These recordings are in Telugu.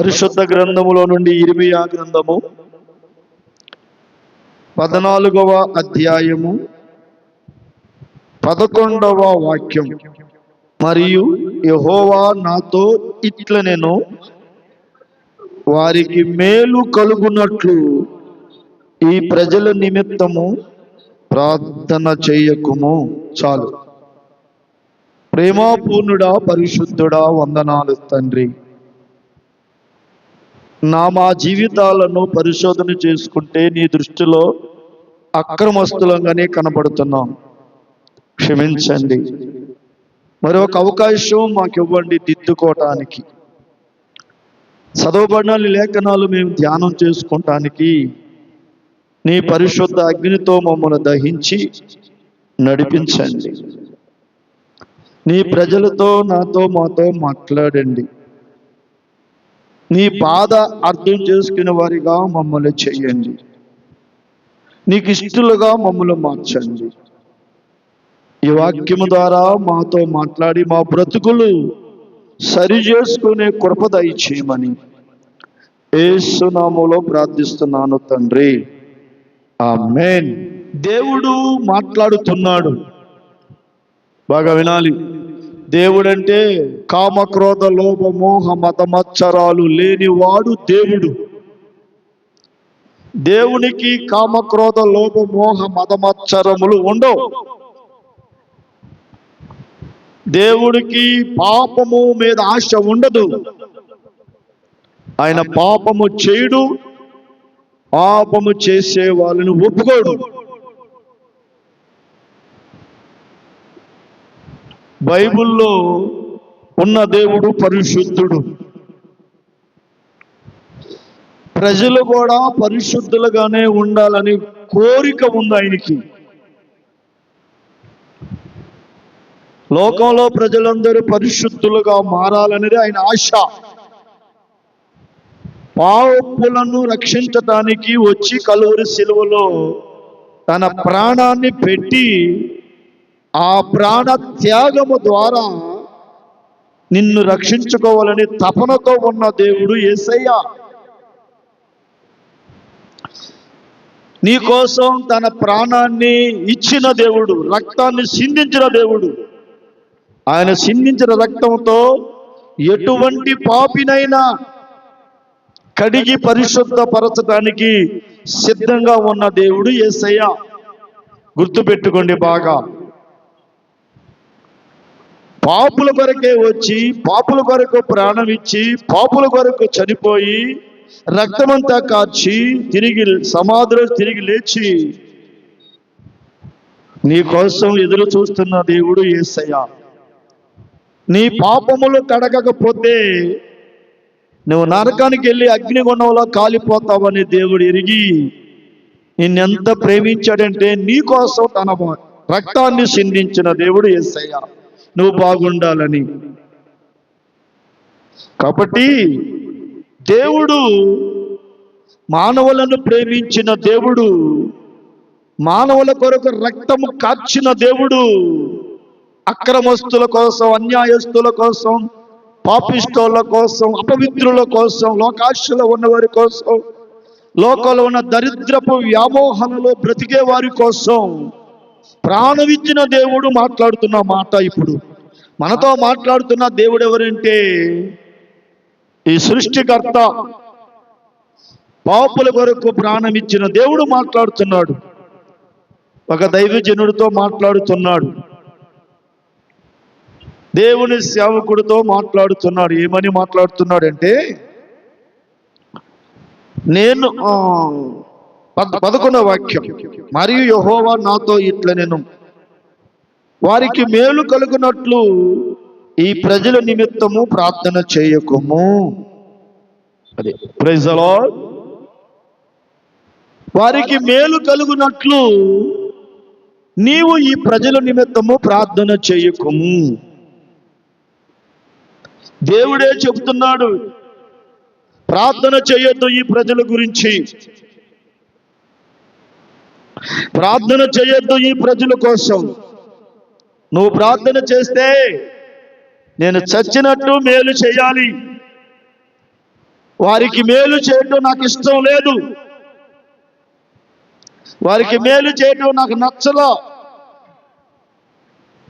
పరిశుద్ధ గ్రంథములో నుండి ఇరిమియా గ్రంథము పద్నాలుగవ అధ్యాయము పదకొండవ వాక్యం. మరియు యహోవా నాతో ఇట్ల నేను వారికి మేలు కలుగునట్లు ఈ ప్రజల నిమిత్తము ప్రార్థన చేయకుము. చాలు. ప్రేమాపూర్ణుడా పరిశుద్ధుడా వందనాలు తండ్రి. నా మా జీవితాలను పరిశోధన చేసుకుంటే నీ దృష్టిలో అక్రమస్తులంగానే కనబడుతున్నాం. క్షమించండి. మరొక అవకాశం మాకు ఇవ్వండి దిద్దుకోవటానికి చదవబడిన లేఖనాలు మేము ధ్యానం చేసుకుంటానికి నీ పరిశుద్ధ అగ్నితో మమ్మల్ని దహించి నడిపించండి. నీ ప్రజలతో నాతో మాతో మాట్లాడండి. నీ బాధ అర్థం చేసుకునే వారిగా మమ్మల్ని చెయ్యండి నీకు ఇష్టలుగా మమ్మల్ని మార్చండి. ఈ వాక్యము ద్వారా మాతో మాట్లాడి మా బ్రతుకులు సరి చేసుకునే కృప దయచేయమని ఏసునామలో ప్రార్థిస్తున్నాను తండ్రి. ఆ మెయిన్ దేవుడు మాట్లాడుతున్నాడు. బాగా వినాలి. దేవుడంటే కామక్రోధ లోభ మోహ మతమచ్చరాలు లేనివాడు దేవుడు. దేవునికి కామక్రోధ లోభ మోహ మతమచ్చరములు ఉండవు. దేవుడికి పాపము మీద ఆశ ఉండదు. ఆయన పాపము చేయుడు పాపము చేసే వాళ్ళని ఒప్పుకోడు. బైబిల్లో ఉన్న దేవుడు పరిశుద్ధుడు. ప్రజలు కూడా పరిశుద్ధులుగానే ఉండాలని కోరిక ఉంది ఆయనకి. లోకంలో ప్రజలందరూ పరిశుద్ధులుగా మారాలనేది ఆయన ఆశ. పాపులను రక్షించటానికి వచ్చి కలువరి సిలువలో తన ప్రాణాన్ని పెట్టి ఆ ప్రాణ త్యాగము ద్వారా నిన్ను రక్షించుకోవాలని తపనతో ఉన్న దేవుడు యేసయ్య నీ కోసం తన ప్రాణాన్ని ఇచ్చిన దేవుడు రక్తాన్ని సిందించిన దేవుడు. ఆయన సిందించిన రక్తంతో ఎటువంటి పాపినైనా కడిగి పరిశుద్ధపరచడానికి సిద్ధంగా ఉన్న దేవుడు యేసయ్య గుర్తుపెట్టుకోండి బాగా. పాపుల కొరకే వచ్చి పాపుల కొరకు ప్రాణం ఇచ్చి పాపుల కొరకు చనిపోయి రక్తమంతా కార్చి తిరిగి సమాధిలో తిరిగి లేచి నీ కోసం ఎదురు చూస్తున్న దేవుడు యేసయ్య నీ పాపములు కడగకపోతే నువ్వు నరకానికి వెళ్ళి అగ్నిగుణంలో కాలిపోతావని దేవుడు ఎరిగి నిన్నెంత ప్రేమించాడంటే నీ కోసం తన రక్తాన్ని సిందించిన దేవుడు యేసయ్య నువ్వు బాగుండాలని. కాబట్టి దేవుడు మానవులను ప్రేమించిన దేవుడు మానవుల కొరకు రక్తము కార్చిన దేవుడు అక్రమస్తుల కోసం అన్యాయస్తుల కోసం పాపిష్టోళ్ళ కోసం అపవిత్రుల కోసం లోకాశలో ఉన్నవారి కోసం లోకంలో ఉన్న దరిద్రపు వ్యామోహనలో బ్రతికే వారి కోసం ప్రాణమిచ్చిన దేవుడు మాట్లాడుతున్న మాట ఇప్పుడు. మనతో మాట్లాడుతున్న దేవుడు ఎవరంటే ఈ సృష్టికర్త పాపుల కొరకు ప్రాణమిచ్చిన దేవుడు మాట్లాడుతున్నాడు. ఒక దైవజనుడితో మాట్లాడుతున్నాడు. దేవుని సేవకుడితో మాట్లాడుతున్నాడు. ఏమని మాట్లాడుతున్నాడంటే నేను ఆ, పదకొండవ వాక్యం. మరియు యహోవా నాతో ఇట్ల నేను. వారికి మేలు కలుగునట్లు ఈ ప్రజల నిమిత్తము ప్రార్థన చేయకుము. అదే ప్రజలో వారికి మేలు కలుగునట్లు నీవు ఈ ప్రజల నిమిత్తము ప్రార్థన చేయకుము. దేవుడే చెబుతున్నాడు ప్రార్థన చేయొద్దు ఈ ప్రజల గురించి. ప్రార్థన చేయొద్దు ఈ ప్రజల కోసం. నువ్వు ప్రార్థన చేస్తే నేను చచ్చినట్టు మేలు చేయాలి. వారికి మేలు చేయటం నాకు ఇష్టం లేదు. వారికి మేలు చేయటం నాకు నచ్చలో.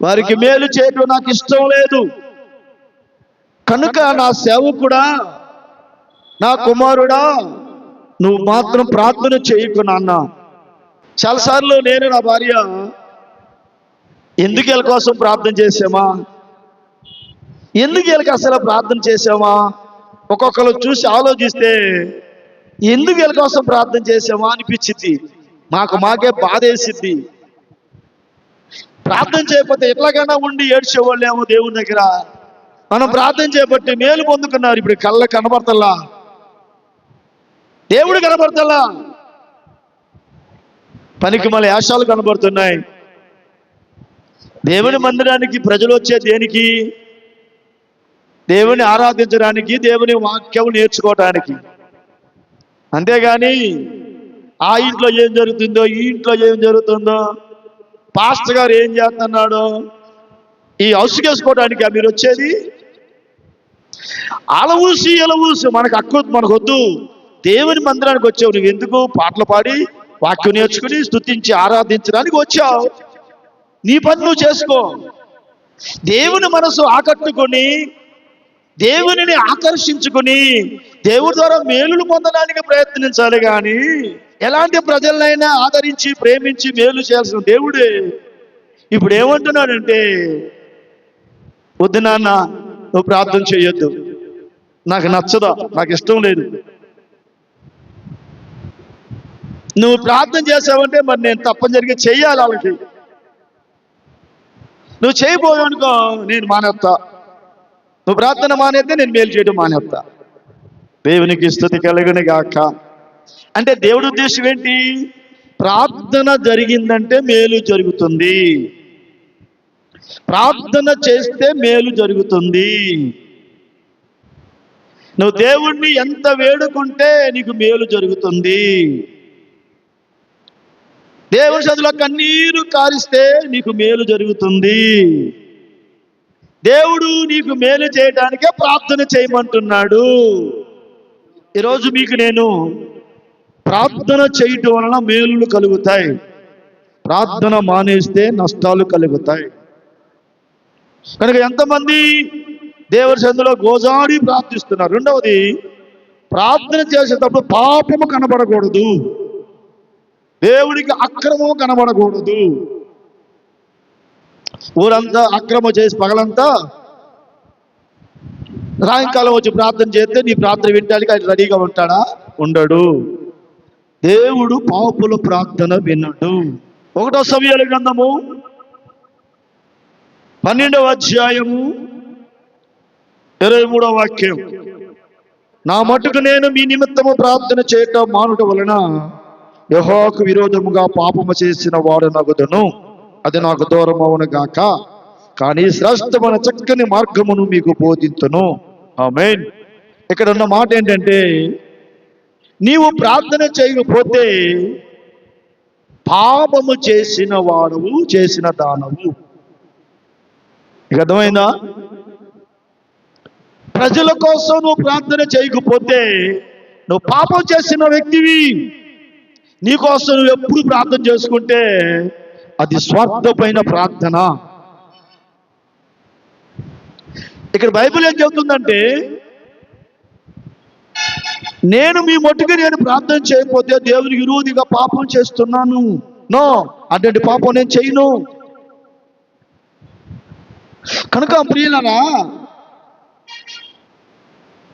వారికి మేలు చేయటం నాకు ఇష్టం లేదు. కనుక నా సేవకుడా నా కుమారుడా నువ్వు మాత్రం ప్రార్థన చేయకు నాన్న. చాలాసార్లు నేను నా భార్య ఎందుకు వీళ్ళ కోసం ప్రార్థన చేసామా? ఎందుకు వీళ్ళకి అసలు ప్రార్థన చేసామా? ఒక్కొక్కరు చూసి ఆలోచిస్తే ఎందుకు వీళ్ళ కోసం ప్రార్థన చేసామా అనిపించింది. మాకు మాకే బాధేసింది. ప్రార్థన చేయకపోతే ఎట్లాగైనా ఉండి ఏడ్చేవాళ్ళేమో దేవుని దగ్గర. మనం ప్రార్థన చేయబట్టి మేలు పొందుకున్నారు ఇప్పుడు కళ్ళ కనబడతల్లా. దేవుడు కనబడతల్లా. పనికి మళ్ళీ యాశాలు కనబడుతున్నాయి. దేవుని మందిరానికి ప్రజలు వచ్చే దేనికి? దేవుని ఆరాధించడానికి దేవుని వాక్యం నేర్చుకోవటానికి. అంతేగాని ఆ ఇంట్లో ఏం జరుగుతుందో ఈ ఇంట్లో ఏం జరుగుతుందో పాస్టర్ గారు ఏం చేస్తున్నాడో ఈ అసుకేసుకోవడానికి మీరు వచ్చేది? అలవూసి అలవూసి మనకు అక్కు మనకొద్దు. దేవుని మందిరానికి వచ్చావు నువ్వు ఎందుకు? పాటలు పాడి వాక్యం నేర్చుకుని స్తుతించి ఆరాధించడానికి వచ్చావు. నీ పని నువ్వు చేసుకో. దేవుని మనసు ఆకట్టుకొని దేవునిని ఆకర్షించుకుని దేవుడి ద్వారా మేలులు పొందడానికి ప్రయత్నించాలి కానీ ఎలాంటి ప్రజలనైనా ఆదరించి ప్రేమించి మేలు చేయాల్సిన దేవుడే. ఇప్పుడు ఏమంటున్నాడంటే వద్దు నాన్న నువ్వు ప్రార్థన చేయొద్దు. నాకు నచ్చదా? నాకు ఇష్టం లేదు. నువ్వు ప్రార్థన చేసావంటే మరి నేను తప్పని జరిగి చెయ్యాలి వాళ్ళకి. నువ్వు చేయబోయావు అనుకో నేను మానేస్తా నువ్వు ప్రార్థన మానేస్తే నేను మేలు చేయడం మానేస్తా దేవునికి స్థుతి కలుగుని గాక. అంటే దేవుడి ఉద్దేశం ఏంటి? ప్రార్థన జరిగిందంటే మేలు జరుగుతుంది. ప్రార్థన చేస్తే మేలు జరుగుతుంది. నువ్వు దేవుణ్ణి ఎంత వేడుకుంటే నీకు మేలు జరుగుతుంది. దేవుని చదువులో కన్నీరు కారిస్తే నీకు మేలు జరుగుతుంది. దేవుడు నీకు మేలు చేయడానికే ప్రార్థన చేయమంటున్నాడు. ఈరోజు మీకు నేను ప్రార్థన చేయటం వలన మేలులు కలుగుతాయి. ప్రార్థన మానేస్తే నష్టాలు కలుగుతాయి. కనుక ఎంతమంది దేవుడి సందులో గోజాడి ప్రార్థిస్తున్నారు. రెండవది ప్రార్థన చేసేటప్పుడు పాపము కనబడకూడదు. దేవుడికి అక్రమం కనబడకూడదు. ఊరంతా అక్రమ చేసి పగలంతా సాయంకాలం వచ్చి ప్రార్థన చేస్తే నీ ప్రార్థన వినడానికి ఆయన రెడీగా ఉంటాడా? ఉండడు. దేవుడు పాపుల ప్రార్థన వినడు. ఒకటో సమయాల గ్రంథము పన్నెండవ అధ్యాయము ఇరవై మూడవ వాక్యం. నా మటుకు నేను మీ నిమిత్తము ప్రార్థన చేయటం మానుట వలన యహోకు విరోధముగా పాపము చేసిన వాడు నగదును. అది నాకు దూరం అవును గాక. కానీ శ్రేష్టమైన చక్కని మార్గమును మీకు బోధింతును. మెయిన్ ఇక్కడ ఉన్న మాట ఏంటంటే నీవు ప్రార్థన చేయకపోతే పాపము చేసిన వాడవు చేసిన దానవు ఇక అర్థమైందా? ప్రజల కోసం నువ్వు ప్రార్థన చేయకపోతే నువ్వు పాపం చేసిన వ్యక్తివి. నీకోసం నువ్వు ఎప్పుడు ప్రార్థన చేసుకుంటే అది స్వార్థమైన ప్రార్థన. ఇక్కడ బైబిల్ ఏం చెబుతుందంటే నేను మీ మట్టుకు నేను ప్రార్థన చేయకపోతే దేవుని విరోధిగా పాపం చేస్తున్నాను. నో అటువంటి పాపం నేను చేయను. కనుక ప్రియులనా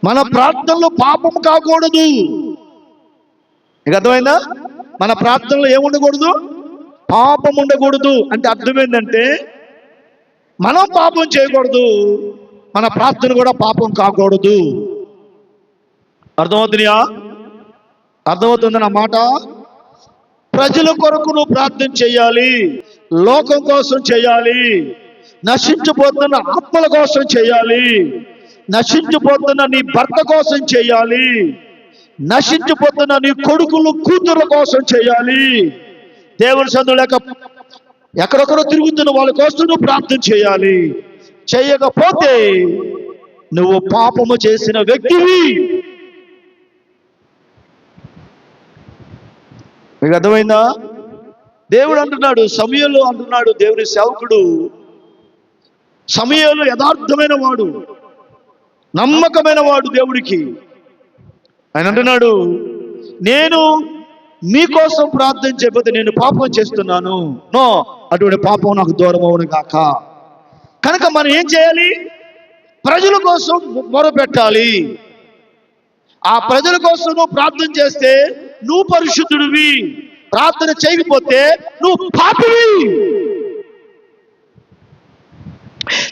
మన ప్రార్థనలో పాపం కాకూడదు. నీకు అర్థమైందా? మన ప్రార్థనలో ఏముండకూడదు? పాపం ఉండకూడదు. అంటే అర్థం ఏంటంటే మనం పాపం చేయకూడదు. మన ప్రార్థన కూడా పాపం కాకూడదు. అర్థమవుతున్నాయా అర్థమవుతుంది నా మాట? ప్రజల కొరకు నువ్వు ప్రార్థన చేయాలి. లోకం కోసం చేయాలి. నశించిపోతున్న ఆత్మల కోసం చేయాలి. నశించిపోతున్న నీ భర్త కోసం చేయాలి. నశించిపోతున్న నీ కొడుకులు కూతురు కోసం చేయాలి. దేవుని సందులేక ఎక్కడెక్కడో తిరుగుతున్న వాళ్ళ కోసం నువ్వు ప్రార్థన చేయాలి. చేయకపోతే నువ్వు పాపము చేసిన వ్యక్తివి. మీకు అర్థమైందా? దేవుడు అంటున్నాడు సమయంలో అంటున్నాడు దేవుని సేవకుడు. సమయంలో యథార్థమైన వాడు నమ్మకమైన వాడు దేవుడికి. ఆయన అంటున్నాడు నేను మీకోసం ప్రార్థన చేయకపోతే నేను పాపం చేస్తున్నాను. నో అటువంటి పాపం నాకు దూరం అవును కాక కనుక మనం ఏం చేయాలి? ప్రజల కోసం మొరపెట్టాలి. ఆ ప్రజల కోసం నువ్వు ప్రార్థన చేస్తే నువ్వు పరిశుద్ధుడివి. ప్రార్థన చేయకపోతే నువ్వు పాపివి.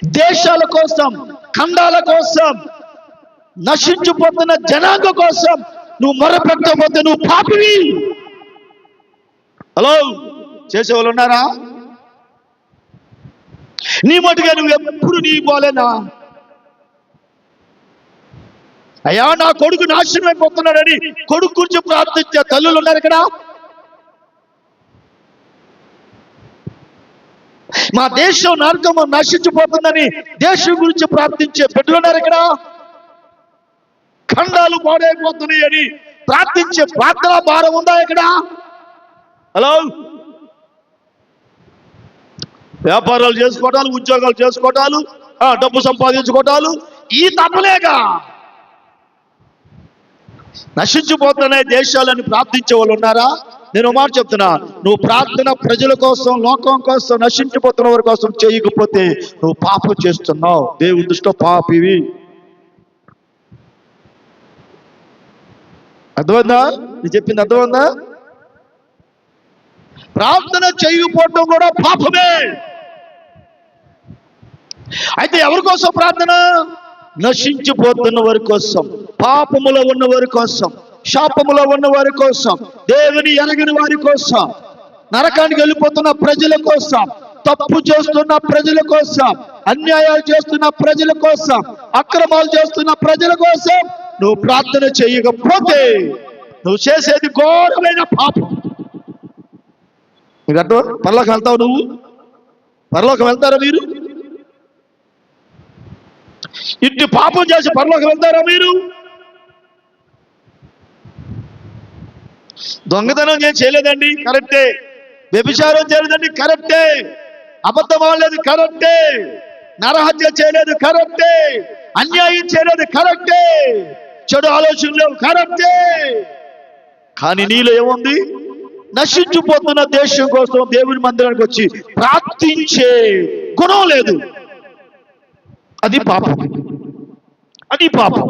దేశాల కోసం ఖండాల కోసం నశించిపోతున్న జనాంగ కోసం నువ్వు మొరపెట్టకపోతే నువ్వు పాపివి. హలో చేసేవాళ్ళు ఉన్నారా? నీ మటుగా నువ్వు ఎప్పుడు నీ పోలేనా అయ్యా నా కొడుకు నాశనం అయిపోతున్నాడని కొడుకు గురించి ప్రార్థించే తల్లులు ఉన్నారు ఇక్కడ. మా దేశం నరకము నశించిపోతుందని దేశం గురించి ప్రార్థించే బిడ్డలు ఉన్నారు ఇక్కడ. ఖండాలు పాడైపోతున్నాయి అని ప్రార్థించే ప్రార్థన భారం ఉందా ఇక్కడ? హలో? వ్యాపారాలు చేసుకోవటాలు ఉద్యోగాలు చేసుకోవటాలు డబ్బు సంపాదించుకోవటాలు ఈ తప్పలేగా. నశించిపోతున్న దేశాలని ప్రార్థించే వాళ్ళు ఉన్నారా? నేను మాట చెప్తున్నా నువ్వు ప్రార్థన ప్రజల కోసం లోకం కోసం నశించిపోతున్న వారి కోసం చేయకపోతే నువ్వు పాపం చేస్తున్నావు. దేవుని దృష్టిలో పాపివి. అర్థమైందా? నేను చెప్పింది అర్థమైందా? ప్రార్థన చేయకపోవటం కూడా పాపమే. అయితే ఎవరి కోసం ప్రార్థన? నశించిపోతున్న వారి కోసం పాపములో ఉన్న వారి కోసం శాపములో ఉన్న వారి కోసం దేవుని ఎరగని వారి కోసం నరకానికి వెళ్ళిపోతున్న ప్రజల కోసం తప్పు చేస్తున్న ప్రజల కోసం అన్యాయాలు చేస్తున్న ప్రజల కోసం అక్రమాలు చేస్తున్న ప్రజల కోసం నువ్వు ప్రార్థన చేయకపోతే నువ్వు చేసేది ఘోరమైన పాపం. నీకు అర్థం వెళ్తావు నువ్వు? పరలోకం వెళ్తారా మీరు? ఇట్టి పాపం చేసి పరలోకం వెళ్తారా మీరు? దొంగతనం నేను చేయలేదండి కరెక్టే. వ్యభిచారం చేయలేదండి కరెక్టే. అబద్ధం ఆడలేదు కరెక్టే. నరహత్య చేయలేదు కరెక్టే. అన్యాయం చేయలేదు కరెక్టే. చెడు ఆలోచనలు కరెక్టే. కానీ నీలో ఏముంది? నశించిపోతున్న దేశం కోసం దేవుని మందిరానికి వచ్చి ప్రార్థించే గుణం లేదు. అది పాపం. అది పాపం.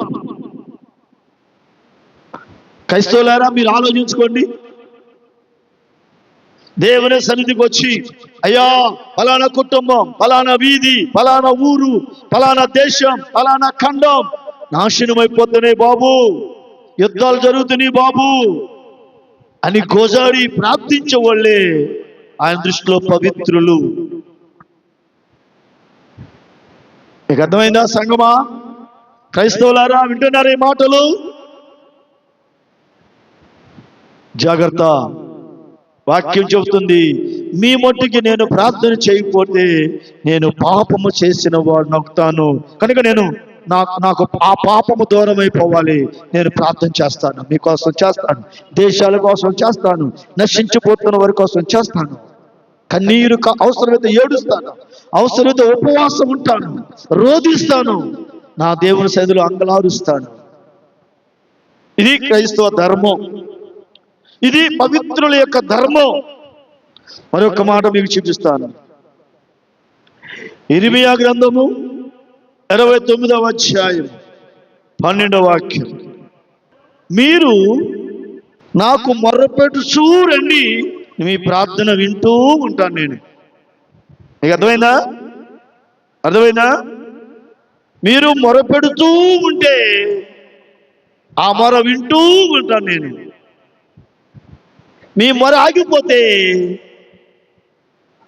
క్రైస్తవులారా మీరు ఆలోచించుకోండి. దేవుని సన్నిధికి వచ్చి అయ్యా ఫలానా కుటుంబం ఫలానా వీధి ఫలానా ఊరు ఫలానా దేశం ఫలానా ఖండం నాశనమైపోతున్నాయి బాబు. యుద్ధాలు జరుగుతున్నాయి బాబు. అని గోజాడి ప్రార్థించే వాళ్ళే ఆయన దృష్టిలో పవిత్రులు. మీకు అర్థమైందా సంగమా? క్రైస్తవులారా వింటున్నారే ఈ మాటలు? జాగ్రత్త. వాక్యం చెబుతుంది మీ మట్టుకి నేను ప్రార్థన చేయకపోతే నేను పాపము చేసిన వాడు నొక్కుతాను. కనుక నేను నాకు నాకు ఆ పాపము దూరం అయిపోవాలి నేను ప్రార్థన చేస్తాను. మీకోసం చేస్తాను. దేశాల కోసం చేస్తాను. నశించిపోతున్న వారి కోసం చేస్తాను. కన్నీరు అవసరమైతే ఏడుస్తాను. అవసరమైతే ఉపవాసం ఉంటాను. రోధిస్తాను. నా దేవుని సైదులు అంగలారుస్తాను. ఇది క్రైస్తవ ధర్మం. ఇది పవిత్రుల యొక్క ధర్మం. మరొక మాట మీకు చూపిస్తాను. ఇరిమియా గ్రంథము ఇరవై తొమ్మిదవ అధ్యాయం పన్నెండవ వాక్యం. మీరు నాకు మొర్రపెట్టుచూ రండి మీ ప్రార్థన వింటూ ఉంటాను నేను. మీకు అర్థమైందా? అర్థమైందా? మీరు మొరపెడుతూ ఉంటే ఆ మొర వింటూ ఉంటాను నేను. మీ మొర ఆగిపోతే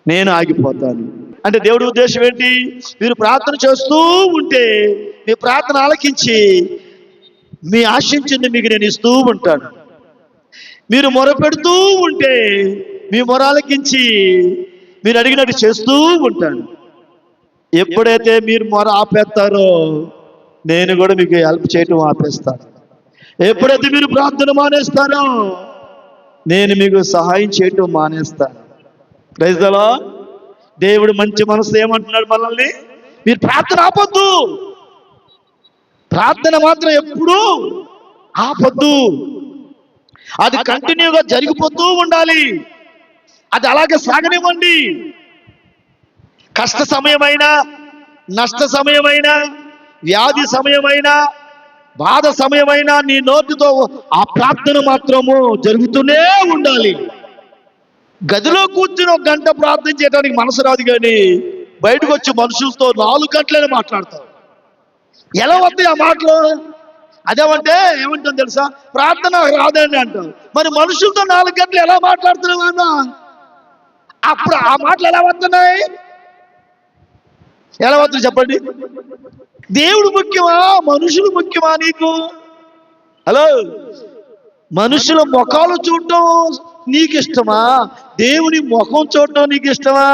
నేను ఆగిపోతాను. అంటే దేవుడి ఉద్దేశం ఏంటి? మీరు ప్రార్థన చేస్తూ ఉంటే మీ ప్రార్థన ఆలకించి మీ ఆశించింది మీకు నేను ఇస్తూ ఉంటాను. మీరు మొర పెడుతూ ఉంటే మీ మొర ఆలకించి మీరు అడిగినట్టు చేస్తూ ఉంటాను. ఎప్పుడైతే మీరు మొర ఆపేస్తారో నేను కూడా మీకు హెల్ప్ చేయటం ఆపేస్తాను. ఎప్పుడైతే మీరు ప్రార్థన మానేస్తారో నేను మీకు సహాయం చేయటం మానేస్తాను. ప్రైజ్దలో దేవుడు మంచి మనసు ఏమంటున్నాడు మనల్ని? మీరు ప్రార్థన ఆపొద్దు. ప్రార్థన మాత్రం ఎప్పుడూ ఆపొద్దు. అది కంటిన్యూగా జరిగిపోతూ ఉండాలి. అది అలాగే సాగనివ్వండి. కష్ట సమయమైనా నష్ట సమయమైనా వ్యాధి సమయమైనా బాధ సమయమైనా నీ నోటితో ఆ ప్రార్థన మాత్రము జరుగుతూనే ఉండాలి. గదిలో కూర్చుని ఒక గంట ప్రార్థన చేయడానికి మనసు రాదు కానీ బయటకు వచ్చి మనుషులతో నాలుగు గంటలనే మాట్లాడతారు. ఎలా వస్తాయి ఆ మాటలు? అదేమంటే ఏమంటాం తెలుసా? ప్రార్థన రాదని అంటాం మరి మనుషులతో నాలుగు గంటలు ఎలా మాట్లాడుతున్నావు అన్న అప్పుడు ఆ మాటలు ఎలా వస్తున్నాయి? ఎలా వస్తుంది చెప్పండి. దేవుడు ముఖ్యమా? మనుషులు ముఖ్యమా నీకు? హలో? మనుషుల ముఖాలు చూడటం నీకు ఇష్టమా దేవుని ముఖం చూడటం నీకు ఇష్టమా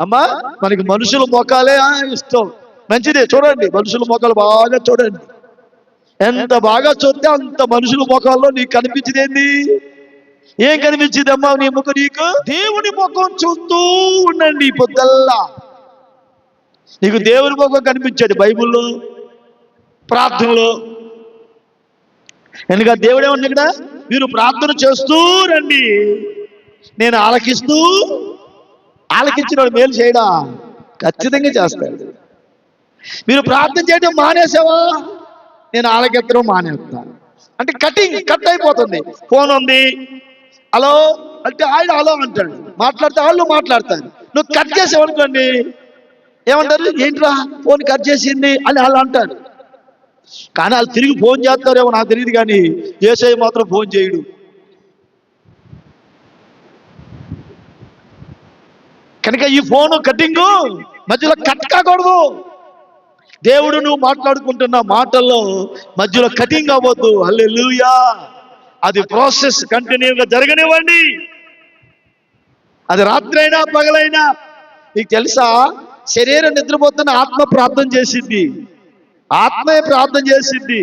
అమ్మా మనకి మనుషుల ముఖాలే ఇష్టం. మంచిదే చూడండి మనుషుల ముఖాలు బాగా చూడండి. ఎంత బాగా చూస్తే అంత మనుషుల ముఖాల్లో నీకు కనిపించింది ఏంది? ఏం కనిపించింది అమ్మా నీ ముఖం నీకు? దేవుని ముఖం చూస్తూ ఉండండి పొద్దల్లా. నీకు దేవుని ముఖం కనిపించాడు బైబిల్లో ప్రార్థనలో. ఎందుకంటే దేవుడు ఏమన్నా ఇక్కడ? మీరు ప్రార్థన చేస్తూ రండి. నేను ఆలకిస్తూ ఆలకించిన వాడు మేలు చేయడా? ఖచ్చితంగా చేస్తాడు. మీరు ప్రార్థన చేయడం మానేసావా? నేను ఆలకెత్తడం మానేస్తాను అంటే కటింగ్ కట్ అయిపోతుంది. ఫోన్ ఉంది. హలో? అంటే ఆయన హలో అంటాడు. మాట్లాడితే వాళ్ళు మాట్లాడతారు. నువ్వు కట్ చేసావనుకోండి ఏమంటారు? ఏంట్రా? ఫోన్ కట్ చేసింది అని వాళ్ళు అంటారు. కానీ వాళ్ళు తిరిగి ఫోన్ చేస్తారేమో నాకు తెలియదు కానీ ఏసఐ మాత్రం ఫోన్ చేయడు. కనుక ఈ ఫోను కటింగు మధ్యలో కట్ కాకూడదు. దేవుడు నువ్వు మాట్లాడుకుంటున్న మాటల్లో మధ్యలో కటింగ్ అవ్వద్దు. హల్లెలూయా. అది ప్రాసెస్ కంటిన్యూగా జరగనివ్వండి. అది రాత్రి అయినా పగలైనా. నీకు తెలుసా? శరీరం నిద్రపోతున్న ఆత్మ ప్రార్థన చేసింది. ఆత్మే ప్రార్థన చేసింది.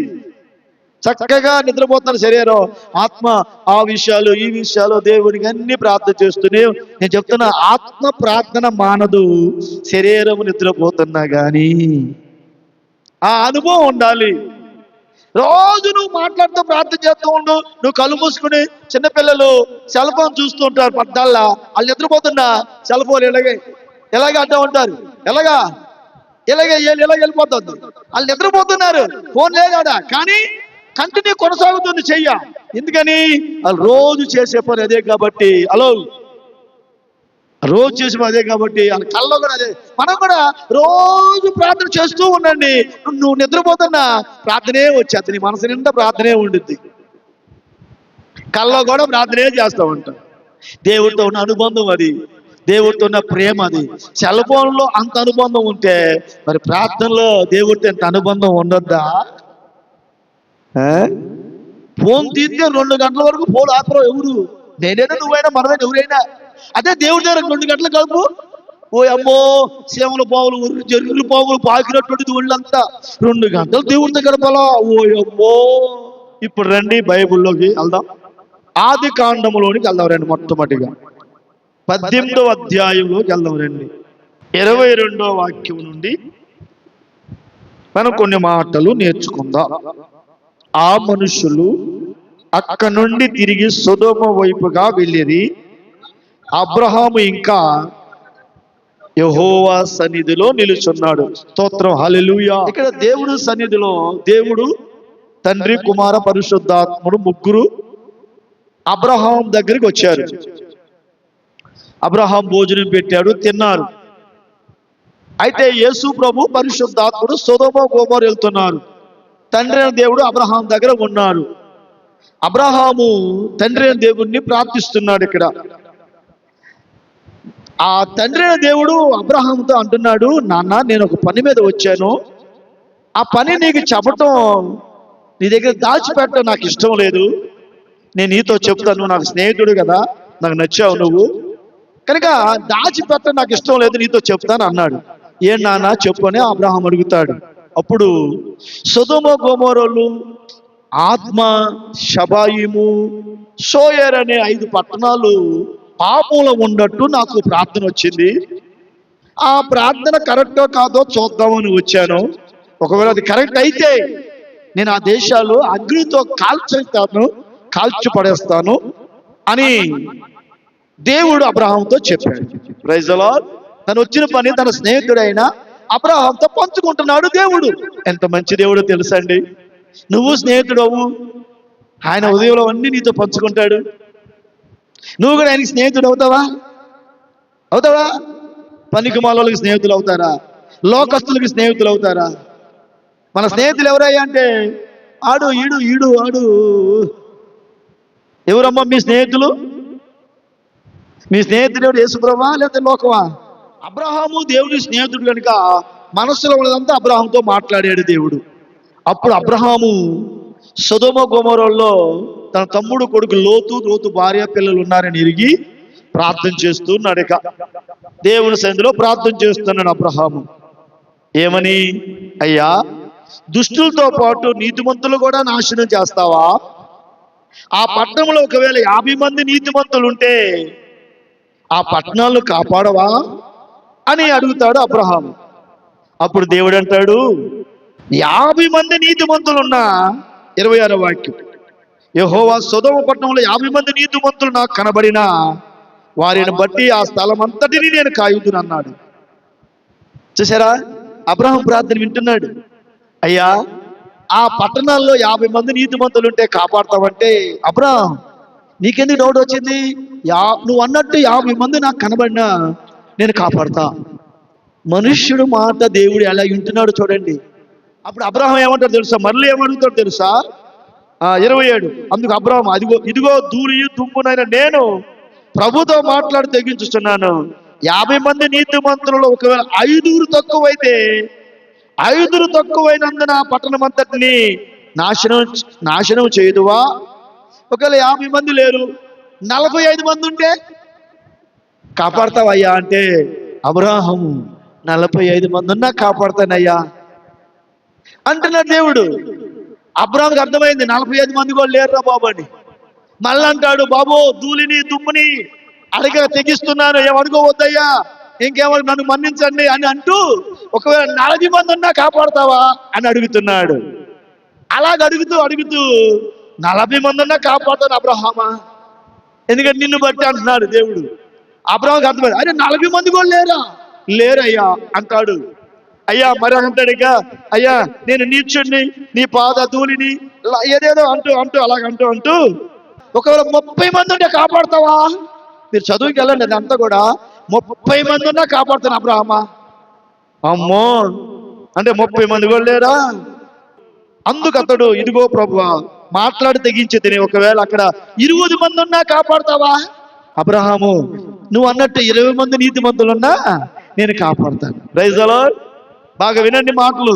చక్కగా నిద్రపోతున్న శరీరం. ఆత్మ ఆ విషయాలు ఈ విషయాలు దేవునికి అన్ని ప్రార్థన చేస్తూనే నేను చెప్తున్నా ఆత్మ ప్రార్థన మానదు. శరీరం నిద్రపోతున్నా కానీ ఆ అనుభవం ఉండాలి. రోజు నువ్వు మాట్లాడుతూ ప్రార్థన చేస్తూ ఉండు. నువ్వు కళ్ళు మూసుకుని చిన్నపిల్లలు సెల్ ఫోన్ చూస్తూ ఉంటారు పద్దాళ్ళ వాళ్ళు నిద్రపోతున్నా సెల్ ఫోన్ ఎలాగే ఎలాగ అంటూ ఉంటారు? ఎలాగా? ఇలాగ వీళ్ళు ఇలాగ వెళ్ళిపోతుంది. వాళ్ళు నిద్రపోతున్నారు. ఫోన్ లేదాడ కానీ కంటిన్యూ కొనసాగుతుంది చెయ్య. ఎందుకని? వాళ్ళు రోజు చేసే పని అదే కాబట్టి. హలో? రోజు చేసే అదే కాబట్టి. వాళ్ళ కళ్ళలో కూడా అదే. మనం కూడా రోజు ప్రార్థన చేస్తూ ఉండండి. నువ్వు నిద్రపోతున్నా ప్రార్థనే వచ్చేది నీ మనసు నిండా ప్రార్థనే ఉండుద్ది. కళ్ళలో కూడా ప్రార్థనే చేస్తూ ఉంటాం. దేవుడితో ఉన్న అనుబంధం అది. దేవుడితో ఉన్న ప్రేమ అది. సెల్ ఫోన్లో అంత అనుబంధం ఉంటే మరి ప్రార్థనలో దేవుడితో ఎంత అనుబంధం ఉండొద్దా? ఆ? ఫోన్ తీస్తే రెండు గంటల వరకు ఫోన్ ఆపరు ఎవరు? నేనైనా నువ్వైనా మనమైనా ఎవరైనా. అదే దేవుడి దగ్గర రెండు గంటలు కలుపు. ఓ అమ్మో సేమల పావులు జరుగులు పావులు పాకినటువంటిది ఒళ్ళంతా రెండు గంటలు దేవుడి దగ్గర గడపలా ఓ అమ్మో. ఇప్పుడు రండి బైబిల్లోకి వెళ్దాం. ఆది కాండములోనికి వెళ్దాం రండి మొట్టమొదటిగా. పద్దెనిమిదో అధ్యాయంలోకి వెళ్దాం రండి. ఇరవై రెండో వాక్యం నుండి మనం కొన్ని మాటలు నేర్చుకుందాం. ఆ మనుషులు అక్కడ నుండి తిరిగి సుధోమ వైపుగా వెళ్ళేది అబ్రహాము ఇంకా యహోవా సన్నిధిలో నిలుచున్నాడు. స్తోత్రం హలెలుయా ఇక్కడ దేవుడు సన్నిధిలో దేవుడు తండ్రి కుమార పరిశుద్ధాత్ముడు ముగ్గురు అబ్రహాం దగ్గరికి వచ్చారు. అబ్రహాం భోజనం పెట్టాడు తిన్నారు. అయితే యేసు ప్రభు పరిశుద్ధాత్ముడు సుధమ గోమర్ వెళ్తున్నారు. తండ్రి దేవుడు అబ్రహాం దగ్గర ఉన్నాడు అబ్రహాము తండ్రి దేవుణ్ణి ప్రార్థిస్తున్నాడు ఇక్కడ. ఆ తండ్రి దేవుడు అబ్రహాంతో అంటున్నాడు నాన్న నేను ఒక పని మీద వచ్చాను. ఆ పని నీకు చెప్పటం నీ దగ్గర దాచిపెట్టడం నాకు ఇష్టం లేదు. నేను నీతో చెప్తాను నాకు స్నేహితుడు కదా నాకు నచ్చావు నువ్వు. కనుక దాచిపెట్టడం నాకు ఇష్టం లేదు నీతో చెప్తాను అన్నాడు. ఏ నాన్న చెప్పు అని అబ్రహాం అడుగుతాడు. అప్పుడు సుధుమ గోమోరోలు ఆత్మ శబాయిము సోయర్ అనే ఐదు పట్టణాలు పాపంలో ఉన్నట్టు నాకు ప్రార్థన వచ్చింది. ఆ ప్రార్థన కరెక్టో కాదో చూద్దామని వచ్చాను. ఒకవేళ అది కరెక్ట్ అయితే నేను ఆ దేశాలు అగ్నితో కాల్చేస్తాను కాల్చి పడేస్తాను అని దేవుడు అబ్రహాంతో చెప్పాడు. ప్రైజలో తను వచ్చిన పని తన స్నేహితుడైన అబ్రహాంతో పంచుకుంటున్నాడు దేవుడు. ఎంత మంచి దేవుడో తెలుసండి. నువ్వు స్నేహితుడవు. ఆయన ఉదయంలో అన్ని నీతో పంచుకుంటాడు. నువ్వు కూడా ఆయనకి స్నేహితుడు అవుతావా? అవుతావా? పనికి మాలకి స్నేహితులు అవుతారా? లోకస్తులకి స్నేహితులు అవుతారా? మన స్నేహితులు ఎవరయ్యా అంటే ఆడు ఈడు ఈడు ఆడు. ఎవరమ్మా మీ స్నేహితులు? మీ స్నేహితుడు ఎవడు యేసుప్రభా లేకపోతే లోకమా? అబ్రహాము దేవుని స్నేహితుడు కనుక మనస్సులో ఉన్నదంతా అబ్రహాంతో మాట్లాడాడు దేవుడు. అప్పుడు అబ్రహాము సదోమ గోమరంలో తన తమ్ముడు కొడుకు లోతు లోతు భార్య పిల్లలు ఉన్నారని ఎరిగి ప్రార్థన చేస్తున్నాడు ఇక. దేవుని సన్నిధిలో ప్రార్థన చేస్తున్నాడు అబ్రహాము. ఏమని? అయ్యా దుష్టులతో పాటు నీతిమంతులు కూడా నాశనం చేస్తావా? ఆ పట్టణంలో ఒకవేళ యాభై మంది నీతిమంతులు ఉంటే ఆ పట్టణాలను కాపాడవా అని అడుగుతాడు అబ్రహాము. అప్పుడు దేవుడు అంటాడు యాభై మంది నీతిమంతులున్నా ఇరవై ఆరో వాక్యం యహోవా సుధమ పట్టణంలో యాభై మంది నీతిమంతులు నాకు కనబడినా వారిని బట్టి ఆ స్థలం అంతటిని నేను కాయుదును అన్నాడు చూసారా? అబ్రహం ప్రార్థన వింటున్నాడు. అయ్యా ఆ పట్టణాల్లో యాభై మంది నీతిమంతులు ఉంటే కాపాడతామంటే అబ్రహం నీకెందుకు డౌట్ వచ్చింది? యా నువ్వు అన్నట్టు యాభై మంది నాకు కనబడినా నేను కాపాడతా. మనుష్యుడు మాట దేవుడు ఎలా వింటున్నాడు చూడండి. అప్పుడు అబ్రహం ఏమంటాడు తెలుసా? మళ్ళీ ఏమడుగుతాడు తెలుసా? ఇరవై ఏడు. అందుకు అబ్రహం అదిగో ఇదిగో దూరి దుమ్మునైన నేను ప్రభుతో మాట్లాడి తెగించుతున్నాను యాభై మంది నీతి మంత్రులు ఒకవేళ ఐదుగురు తక్కువైతే ఐదుగురు తక్కువైనందున పట్టణం అంతటిని నాశనం నాశనం చేయదువా? ఒకవేళ యాభై మంది లేరు నలభై ఐదు మంది ఉంటే? కాపాడతావయ్యా అంటే అబ్రాహం నలభై ఐదు మంది ఉన్నా కాపాడతానయ్యా. అంటున్నాడు దేవుడు అబ్రాహంకి అర్థమైంది నలభై ఐదు మంది కూడా లేరురా బాబు అని. మళ్ళీ అంటాడు బాబు ధూళిని దుమ్ముని అడగ తెగిస్తున్నాను ఏమనుకోవద్దయ్యా ఇంకేమో నన్ను మన్నించండి అని అంటూ ఒకవేళ నలభై మంది ఉన్నా కాపాడతావా అని అడుగుతున్నాడు. అలాగ అడుగుతూ అడుగుతూ నలభై మంది ఉన్నా కాపాడుతాను అబ్రహామా. ఎందుకంటే నిన్ను బట్టి అంటున్నాడు దేవుడు. అబ్రహాంకి అర్థమైంది. అరే నలభై మంది కూడా లేరా? లేరయ్యా అంటాడు. అయ్యా మరి అంటాడు ఇక అయ్యా నేను నీచుడిని నీ పాద ధూళిని ఇలా ఏదేదో అంటూ అంటూ అలాగ అంటూ అంటూ ఒకవేళ ముప్పై మంది ఉంటే కాపాడతావా? మీరు చదువుకి వెళ్ళండి అదంతా కూడా. ముప్పై మంది ఉన్నా కాపాడుతాను అబ్రహమా. అమ్మో అంటే ముప్పై మంది కూడా లేరా? అందుకు అతడు ఇదిగో ప్రభు మాట్లాడి తెగించేది తిని. ఒకవేళ అక్కడ ఇరవై మంది ఉన్నా కాపాడతావా? అబ్రహాము నువ్వు అన్నట్టు ఇరవై మంది నీతి మంతులున్నా నేను కాపాడతాను. రైజ్ అలో బాగా వినండి మాటలు.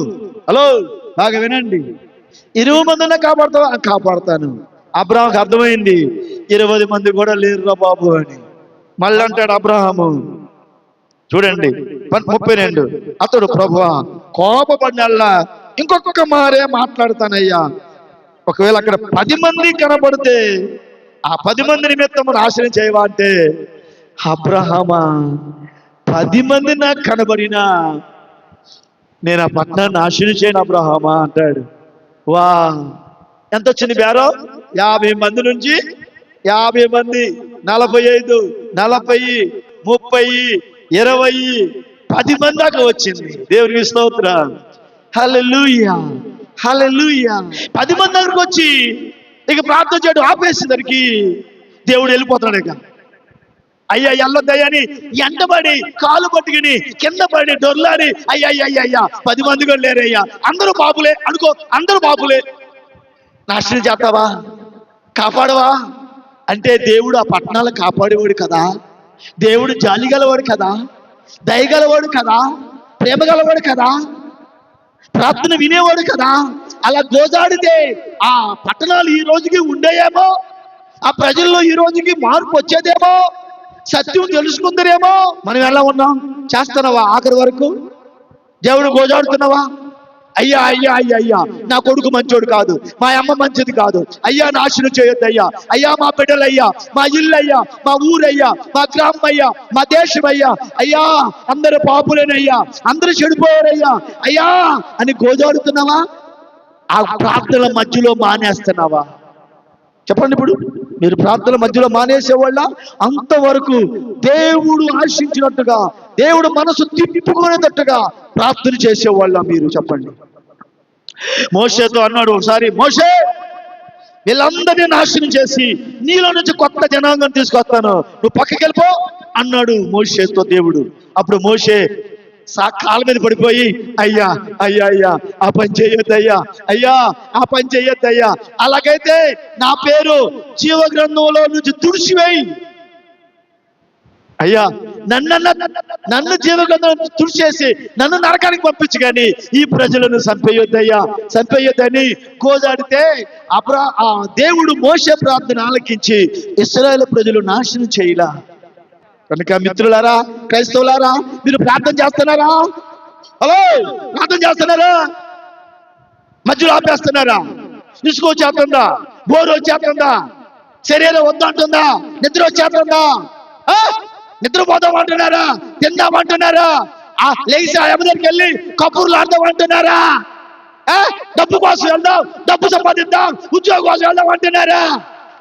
హలో బాగా వినండి. ఇరవై మంది ఉన్నా కాపాడుతావా? కాపాడతాను కాపాడుతాను. అబ్రహాంకి అర్థమైంది. ఇరవై మంది కూడా లేరురా బాబు అని. మళ్ళీ అంటాడు అబ్రహాము చూడండి ముప్పై రెండు. అతడు ప్రభు కోపపడినల్లా ఇంకొక మారే మాట్లాడతానయ్యా. ఒకవేళ అక్కడ పది మంది కనబడితే ఆ పది మంది నిమిత్తము నాశనం చేయవా అంటే అబ్రహమా పది మంది నాకు కనబడినా నేను ఆ పట్టణాన్ని నాశనం చేయను అబ్రహమా అంటాడు. వా ఎంత వచ్చింది బేరో? యాభై మంది నుంచి యాభై మంది నలభై ఐదు నలభై ముప్పై ఇరవై పది మంది దాకా వచ్చింది. దేవునికి స్తోత్రం. హల్లెలూయా. పది మంది దగ్గరకు వచ్చి ఇక ప్రార్థన చేయడం ఆపేసేసరికి దేవుడు వెళ్ళిపోతాడు ఇక. అయ్యా ఎల్లొద్దయ్యని ఎండబడి కాలు పట్టుకుని కింద పడి డొర్లాడి అయ్యా అయ్యా అయ్యా, అయ్యా పది మంది కూడా లేరయ్యా. అందరూ బాబులే అనుకో అందరూ బాబులే. నాశనం చేస్తావా? కాపాడవా? అంటే దేవుడు ఆ పట్టణాలు కాపాడేవాడు కదా. దేవుడు జాలి గలవాడు కదా. దయగలవాడు కదా. ప్రేమ గలవాడు కదా. ప్రార్థన వినేవాడు కదా. అలా గోజాడితే ఆ పట్టణాలు ఈ రోజుకి ఉండేయేమో ఆ ప్రజల్లో ఈ రోజుకి మార్పు వచ్చేదేమో సత్యం తెలుసుకుందరేమో. మనం ఎలా ఉన్నాం? చేస్తున్నావా ఆఖరి వరకు? దేవుడు గోజాడుతున్నావా? అయ్యా అయ్యా అయ్యా అయ్యా. నా కొడుకు మంచోడు కాదు. మా అమ్మ మంచిది కాదు. అయ్యా నాశనం చేయొద్దు అయ్యా అయ్యా మా బిడ్డలయ్యా మా ఇల్లు అయ్యా మా ఊరయ్యా మా గ్రామం అయ్యా మా దేశం అయ్యా అయ్యా అందరు పాపులేనయ్యా. అందరూ చెడిపోయారయ్యా. అయ్యా అని గోజాడుతున్నావా? ఆ ప్రార్థనల మధ్యలో మానేస్తున్నావా? చెప్పండి ఇప్పుడు. మీరు ప్రార్థన మధ్యలో మానేసేవాళ్ళ? అంతవరకు దేవుడు ఆశించినట్టుగా దేవుడు మనసు తిప్పుకునేటట్టుగా ప్రార్థన చేసేవాళ్ళ మీరు చెప్పండి. మోసేతో అన్నాడు ఒకసారి మోషే వీళ్ళందరినీ నాశనం చేసి నీలో నుంచి కొత్త జనాంగం తీసుకొస్తాను. నువ్వు పక్కకి వెళ్ళిపో అన్నాడు మోసేతో దేవుడు. అప్పుడు మోషే సా కాళ్ళ మీద పడిపోయి అయ్యా అయ్యా అయ్యా ఆ పని చేయొద్దయ్యా అయ్యా ఆ పని చేయొద్దయ్యా. అలాగైతే నా పేరు జీవ గ్రంథంలో నుంచి తుడిచివేయి. అయ్యా నన్ను నన్ను జీవగంధం తుడిచేసి నన్ను నరకానికి పంపించు కానీ ఈ ప్రజలను చంపేయొద్దయ్యా. చంపేయొద్దని కోదాడితే అప్రా ఆ దేవుడు మోసే ప్రార్థన ఆలకించి ఇస్రాయేల్ ప్రజలు నాశనం చేయలా. కనుక మిత్రులారా క్రైస్తవులారా మీరు ప్రార్థన చేస్తున్నారా? హలో ప్రార్థన చేస్తున్నారా? మధ్యలో ఆపేస్తున్నారా? ఇసుక వచ్చేస్తుందా? బోరు వచ్చేస్తుందా? శరీరం వద్దంటుందా? నిద్ర వచ్చేస్తుందా? ఆ? నిద్రపోదామంటున్నారా తిందామంటున్నారా ఆ లేచి ఆ యమ దగ్గరికి వెళ్ళి కబుర్లు ఆడదామంటున్నారా ఆ? డబ్బు కోసం వెళ్దాం డబ్బు సంపాదిద్దాం ఉద్యోగం కోసం వెళ్దాం అంటున్నారా?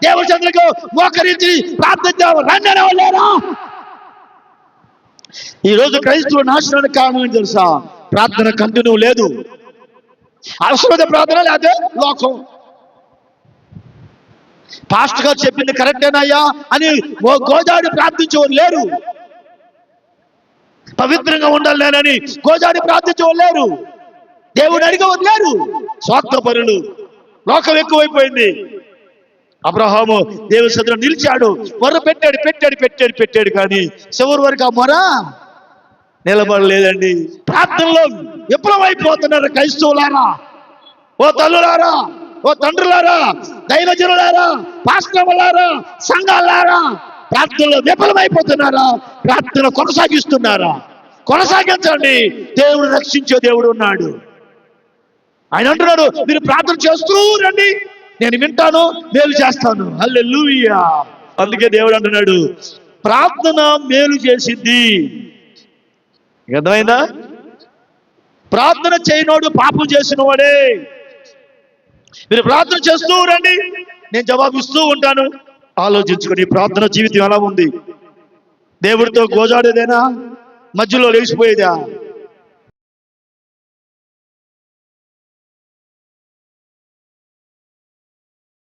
దేవుడి మోకరించి ప్రార్థిద్దాం రండి ఈ రోజు క్రైస్తవ నాశనానికి కారణం ఏంటి తెలుసా? ప్రార్థన కంటిన్యూ లేదు. అవసరమైన ప్రార్థన లేదా లోకం పాస్ట్ గారు చెప్పింది కరెక్టేనయ్యా అని ఓ గోజాడి ప్రార్థించేవారు లేరు. పవిత్రంగా ఉండాలి నేనని గోజాడి ప్రార్థించేవారు లేరు. దేవుడు అడిగేవారు లేరు. స్వార్థపరులు లోకం ఎక్కువైపోయింది. అబ్రహాము దేవుని సదులో నిలిచాడు. మొర్ర పెట్టాడు పెట్టాడు పెట్టాడు పెట్టాడు కానీ చివరి వరకు ఆ మొర నిలబడలేదండి. ప్రార్థనలో విఫలమైపోతున్నారు క్రైస్తవులారా. ఓ తల్లులారా ఓ తండ్రులారా దైవజనులారా పాస్టర్లారా సంఘాలారా ప్రార్థనలో విఫలమైపోతున్నారా ప్రార్థన కొనసాగిస్తున్నారా? కొనసాగించండి. దేవుడు రక్షించే దేవుడు ఉన్నాడు. ఆయన అంటున్నాడు మీరు ప్రార్థన చేస్తూ రండి. నేను వింటాను మేలు చేస్తాను. హల్లెలూయా. అందుకే దేవుడు అంటున్నాడు ప్రార్థన మేలు చేసింది. అర్థమైందా? ప్రార్థన చేయనోడు పాపం చేసిన వాడే మీరు ప్రార్థన చేస్తూ రండి. నేను జవాబిస్తూ ఉంటాను. ఆలోచించుకొని ప్రార్థన జీవితం ఎలా ఉంది? దేవుడితో గోజాడేదేనా? మధ్యలో లేచిపోయేదా?